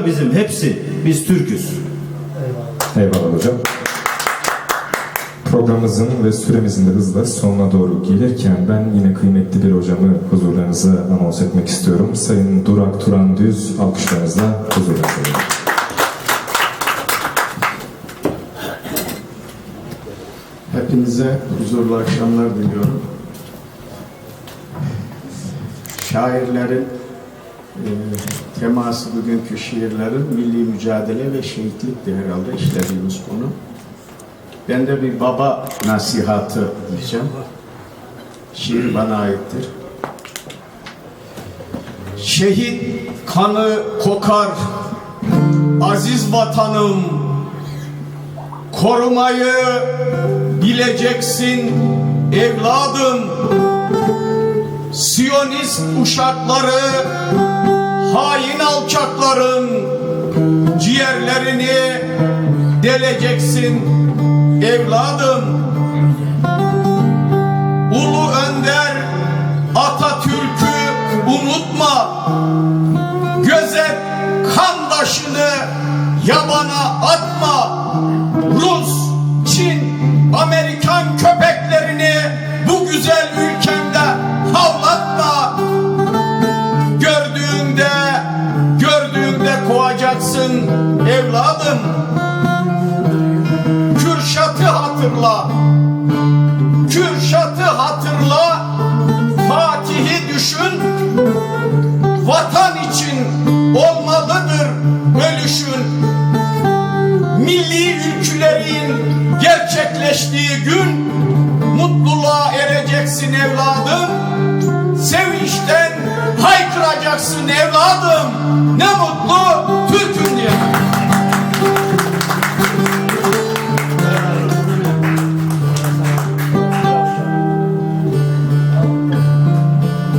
Bunlar bizim hepsi. Biz Türk'üz. Eyvallah hocam. Programımızın ve süremizin de hızla sonuna doğru gelirken ben yine kıymetli bir hocamı huzurlarınıza anons etmek istiyorum. Sayın Durak Turan Düz alkışlarınızla huzurlarınıza. Hepinize huzurlu akşamlar diliyorum. Şairlerin teması bugünkü şiirlerin milli mücadele ve şehitlikti herhalde işlediğimiz konu. Ben de bir baba nasihatı diyeceğim. Şiir bana aittir. Şehit kanı kokar, aziz vatanım, korumayı bileceksin evladım. Siyonist uşakları, deleceksin evladım. Ulu Önder Atatürk'ü unutma. Gözet kandaşını yabana atma. Rus, Çin, Amerikan köpeklerini bu güzel ülkemde havlatma. Gördüğünde, gördüğünde kovacaksın evladım. Hatırla. Kürşat'ı hatırla. Fatih'i düşün. Vatan için olmalıdır ölüşün milli ülkülerin gerçekleştiği gün mutluluğa ereceksin evladım. Sevinçten haykıracaksın evladım.